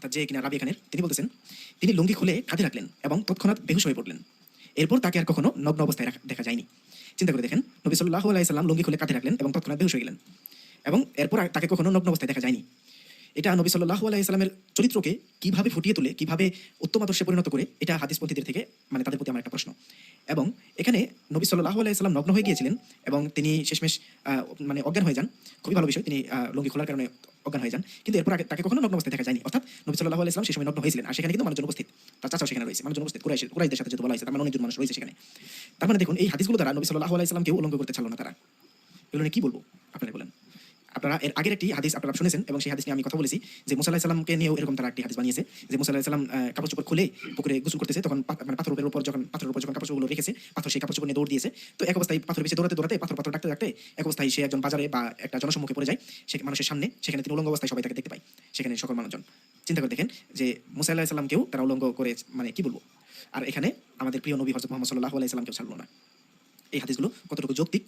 অর্থাৎ যে কিনা রাবি খানের তিনি বলতেছেন, তিনি লুঙ্গি খুলে কাঁধে রাখলেন এবং তৎক্ষণাৎ বেহুশ হয়ে পড়লেন। এরপর তাকে আর কখনো নগ্ন অবস্থায় দেখা যায়নি। চিন্তা করে দেখেন, নবী সাল্লাহ আলাইসাল্লাম লুঙ্গি খুলে কাঁধে রাখলেন এবং তৎক্ষণাৎ বেহুশ হয়ে গেলেন। এবং এরপর তাকে কখনো নগ্ন অবস্থায় দেখা যায়নি। এটা নবী সাল্লাহ আলাইসাল্লামের চরিত্রকে কীভাবে ফুটিয়ে তোলে, কীভাবে উত্তম আদর্শে পরিণত করে, এটা হাদিসপন্থীদের থেকে মানে তাদের প্রতি আমার একটা প্রশ্ন। এবং এখানে নবী সাল্লাহ আলাইসাল্লাম নগ্ন হয়ে গিয়েছিলেন এবং তিনি শেষমেশ মানে অজ্ঞান হয়ে যান। খুবই ভালো বিষয়, তিনি লুঙ্গি খোলার কারণে অজ্ঞান হয়ে যান। কিন্তু এরপর তাকে কখনো নগ্ন অবস্থায় দেখা যায়নি। অর্থাৎ নবী সাল্লাহ আলাইসালাম সেই সময় নগ্ন হয়েছিলেন। আর সেখানে কিন্তু মানুষজন উপস্থিত। তার চাচাও সেখানে রয়েছে। মানুষজন উপস্থিত। কুরাইশ কুরাইদের সাথে যেহেতু বলা হয়েছে। তার মানে অনেকজন মানুষ রয়েছে সেখানে। তার মানে দেখুন, এই হাদিসগুলো দ্বারা নবী সাল্লাহ আলাইসালামকেও উল্লঙ্ঘ করতে চালো না তারা। এগুলো কি বলব? আপনারা বলেন। আপনারা এর আগের একটি হাদিস আপনারা শুনেছেন এবং সেই হাদিস নিয়ে আমি কথা বলেছি, যে মুসা আলাহিসাল্লামকে নিয়েও এরকম তারা একটি হাদিস বানিয়েছে, যে মুসা আলাহিসাল্লাম কাপড় চোপড় খুলে পুকুরে গোসল করতেছে, তখন মানে পাথরের উপর যখন পাথরের উপর যখন কাপড় চোপড়গুলো রেখেছে, পাথর সেই কাপড় নিয়ে দৌড় দিয়েছে। তো এক অবস্থায় পাথর পিছিয়ে দৌড়াতে দৌড়াতে, পাথর পাথর ডাকতে ডাকতে এক অবস্থায় সে একজন বাজারে বা একটা জনসম্মুখে পড়ে যায়, সে মানুষের সামনে, সেখানে তিনি উলঙ্গ অবস্থায় সবাই তাকে দেখতে পায়। সেখানে সকল মানুষজন। চিন্তা করে দেখেন যে মুসা আলাহিসাল্লামকেও তারা উলঙ্গ করে মানে কি বলব? আর এখানে আমাদের প্রিয় নবী হজরত মোহাম্মদ সাল্লাহ আলাইসাল্লামকেও ছাড়লো না। এই হাদিসগুলো কতটুকু যৌক্তিক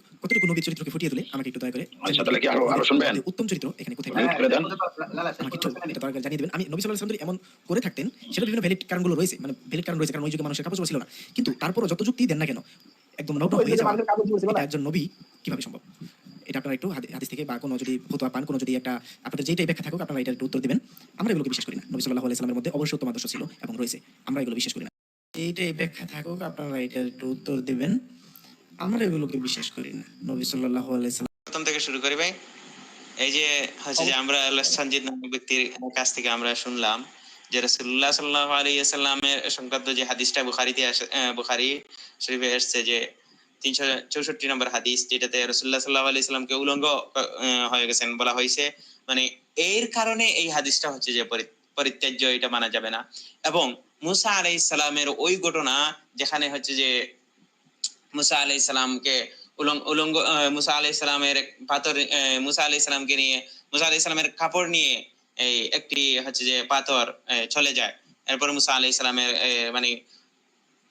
নবীর চরিত্রকে ফুটিয়ে তোলে আমাকে একটু দয়া করে আচ্ছা, তাহলে কি আরো- আরও শুনবেন? উত্তম চরিত্র এখানে কোথায়? পাবেন? করে দেন। আমাকে একটু এটা দয়া করে জানিয়ে দেবেন। আমি নবী সাল্লাল্লাহু আলাইহি এমন করে থাকতেন সেটা বিভিন্ন ভ্যালিড কারণগুলো রয়েছে মানে ভ্যালিড কারণ রয়েছে কারণ ওই যুগে মানুষের কাপড় ছিল না। কিন্তু তারপরও যত যুক্তি দেন না কেন একদম নগ্ন হয়ে যাওয়া একজন নবী কীভাবে সম্ভব? এটা আপনারা একটু হাদিস থেকে বা কোনো যদি ফতোয়া পান কোনো যদি একটা আপনাদের যেটাই ব্যাখ্যা থাকুক আপনারা এটা একটু উত্তর দিবেন। আমরা এগুলোকে বিশ্বাস করি না। নবী সাল্লাল্লাহু আলাইহি সাল্লামের মধ্যে অবশ্যই উত্তম আদর্শ ছিল এবং রয়েছে। আমরা এগুলো বিশ্বাস করি না। এইটাই ব্যাখ্যা থাকুক আপনারা এটা একটু উত্তর দিবেন। আমরা এগুলোকে বিশ্বাস করি না। নবী সাল্লাল্লাহু আলাইহি সাল্লাম থেকে শুরু করি ভাই। এই যে হচ্ছে যে আমরা আল্লাহ নামক ব্যক্তির কাছ থেকে আমরা শুনলাম যে রাসূলুল্লাহ সাল্লাল্লাহু আলাইহি সাল্লামের সংক্রান্ত যে হাদিসটা বুখারীতে বুখারী শরীফে এসেছে যে তিনশো চৌষট্টি নম্বর হাদিস যেটাতে রাসূলুল্লাহ সাল্লাল্লাহু আলাইহি সাল্লামকে উলঙ্গ হয়ে গেছেন বলা হয়েছে। মানে এর কারণে এই হাদিসটা হচ্ছে যে পরি- পরিত্যাজ্য এটা মানা যাবে না। এবং মুসা আলাইহিস সালামের ওই ঘটনা যেখানে হচ্ছে যে মুসা আলাইহিস সালামকে উলঙ্গ মুসা আলাইহিস সালামের এক পাথর মুসা আলাইহিস সালামকে নিয়ে মুসা আলাইহিস সালামের কাপড় নিয়ে এই একটি হচ্ছে যে পাথর চলে যায়। এরপর মুসা আলাইহিস সালামের আহ, মানে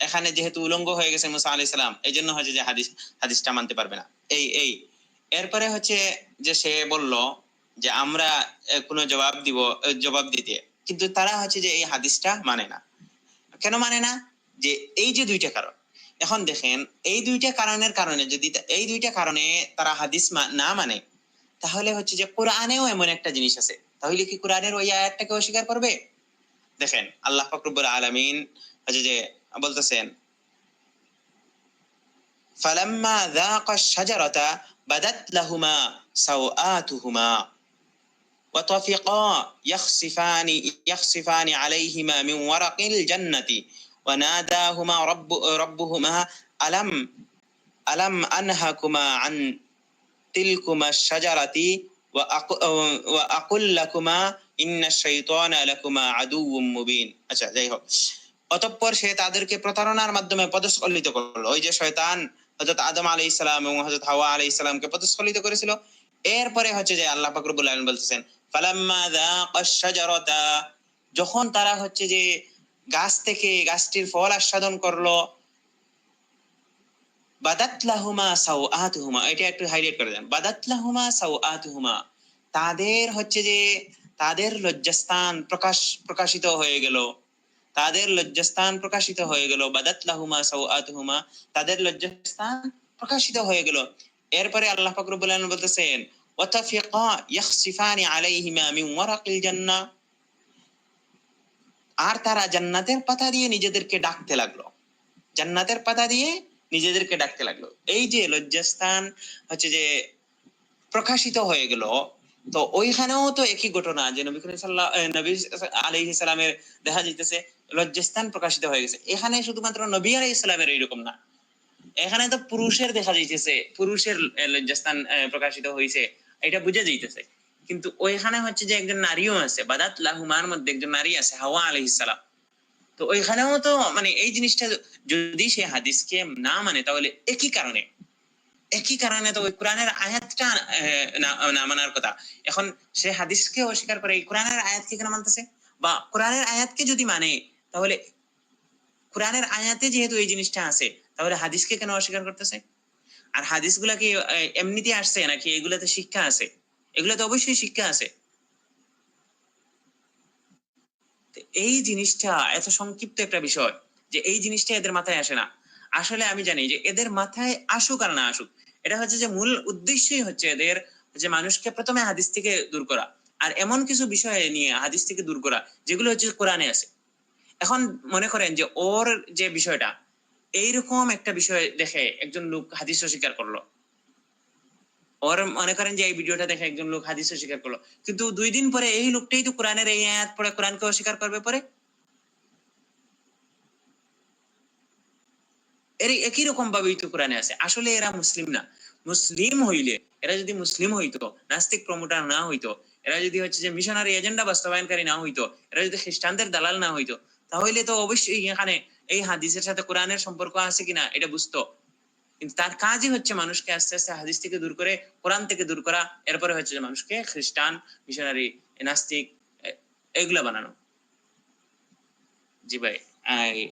এখানে যেহেতু উলঙ্গ হয়ে গেছে মুসা আলাইহিস সালাম এই জন্য হচ্ছে যে হাদিস হাদিসটা মানতে পারবে না। এই এই এরপরে হচ্ছে যে সে বলল যে আমরা কোনো জবাব দিব জবাব দিতে। কিন্তু তারা হচ্ছে যে এই হাদিসটা মানে না। কেন মানে না? যে এই যে দুইটা কারণ। এখন দেখেন এই দুইটা কারণের কারণে যদি তা- এই দুইটা কারণে তারা হাদিস মা- না মানে তাহলে হচ্ছে যে কোরআনেও এমন একটা জিনিস আছে তাহলে কি কোরআনের ওই আয়াতটাকে অস্বীকার করবে দেখেন আল্লাহ ফকরবুল আলমিন হচ্ছে যে বলতেছেন فلما ذاق الشجرة بدت لهما سوآتهما وطفقا يخصفان يخصفان عليهما من ورق الجنة وناداهما رب ربهما ألم ألم أنهكما عن تلكما الشجرة وأق- وأقل لكما إن الشيطان لكما عدو مبين আচ্ছা যাই হোক অতঃপর সে তাদেরকে প্রতারণার মাধ্যমে পদস্খলিত করলো ওই যে শয়তান হযরত আদম আলাইহিস সালাম এবং হযরত হাওয়া আলাইহিস সালামকে পদস্খলিত করেছিল এরপরে হচ্ছে যে আল্লাহ পাক রব্বুল আলামিন বলতেছেন ফালাম্মা যাকাশ শাজারাতা যখন তারা হচ্ছে যে গাছ থেকে গাছটির ফল আস্বাদন করল। বাদাত লাহুমা সাওআতুহুমা, এটা একটু হাইলাইট করে দেন। বাদাত লাহুমা সাওআতুহুমা, তাদের হচ্ছে যে, তাদের লজ্জাস্থান প্রকাশ, প্রকাশিত হয়ে গেল। তাদের লজ্জাস্থান প্রকাশিত হয়ে গেল। বাদাত লাহুমা সাওআতুহুমা, তাদের লজ্জাস্থান প্রকাশিত হয়ে গেল। এরপরে আল্লাহ আলামিন বলতেছেন, ওয়াতাফিকা ইয়াখসিফানি আলাইহিমা মিন ওয়ারাকিল জান্নাহ। আর তারা জান্নাতের পাতা দিয়ে নিজেদেরকে ডাকতে লাগল। জান্নাতের পাতা দিয়ে নিজেদেরকে ডাকতে লাগল। এই যে লজ্জাস্থান হচ্ছে যে প্রকাশিত হয়ে গেল, তো ওইখানেও তো একই ঘটনা যে নবী করিম সাল্লাহ নবী আলাইহিস সালামের দেখা যাইতেছে, লজ্জাস্থান প্রকাশিত হয়ে গেছে। এখানে শুধুমাত্র নবী আলাইহিস সালামের এইরকম না। এখানে তো পুরুষের দেখা যাইতেছে, পুরুষের লজ্জাস্থান প্রকাশিত হয়েছে এটা বুঝে যাইতেছে। কিন্তু ওইখানে হচ্ছে যে একজন নারীও আছে, বাদাত লাহুমার মধ্যে একজন নারী আছে, হাওয়া আলাইহিস সালাম। তো ওইখানেও তো মানে এই জিনিসটা যদি সে হাদিসকে না মানে তাহলে একই কারণে। একই কারণে তো ওই কোরআনের আয়াতটা না মানার কথা। এখন সে হাদিসকে অস্বীকার করে এই কোরআনের আয়াতকে কেন মানতেছে? বা কোরআনের আয়াতকে যদি মানে তাহলে কোরআনের আয়াতে যেহেতু এই জিনিসটা আছে, তাহলে হাদিসকে কেন অস্বীকার করতেছে? আর হাদিসগুলা কি এমনিতে আসছে নাকি এগুলাতে শিক্ষা আছে? এগুলাতে অবশ্যই শিক্ষা আছে। এই জিনিসটা এত সংক্ষিপ্ত একটা বিষয় যে এই জিনিসটা এদের মাথায় আসে না। আসলে আমি জানি যে এদের মাথায় আসুক আর না আসুক, এটা হচ্ছে যে মূল উদ্দেশ্যই হচ্ছে এদের যে মানুষকে প্রথমে হাদিস থেকে দূর করা আর এমন কিছু বিষয় নিয়ে হাদিস থেকে দূর করা যেগুলো হচ্ছে কোরআনে আছে। এখন মনে করেন যে ওর যে বিষয়টা, এইরকম একটা বিষয় দেখে একজন লোক হাদিস অস্বীকার করল। ওর মনে করেন যে এই ভিডিওটা দেখে একজন লোক হাদিস অস্বীকার করল কিন্তু দুই দিন পরে এই লোকটাই তো কোরআনের এই আয়াত পড়ে কোরআনকে অস্বীকার করবে পরে এর একই রকম ভাবেই তো কোরআনে আছে আসলে এরা মুসলিম না মুসলিম হইলে এরা যদি মুসলিম হইতো নাস্তিক প্রমোটার না হইতো এরা যদি হচ্ছে যে মিশনারি এজেন্ডা বাস্তবায়নকারী না হইতো এরা যদি খ্রিস্টানদের দালাল না হইতো তাহলে তো অবশ্যই এখানে এই হাদিসের সাথে কোরআনের সম্পর্ক আছে কিনা, এটা বুঝতো। কিন্তু তার কাজই হচ্ছে মানুষকে আস্তে আস্তে হাদিস থেকে দূর করে, কোরআন থেকে দূর করা, এরপরে হচ্ছে যে মানুষকে খ্রিস্টান, মিশনারি, নাস্তিক এগুলো বানানো। জি ভাই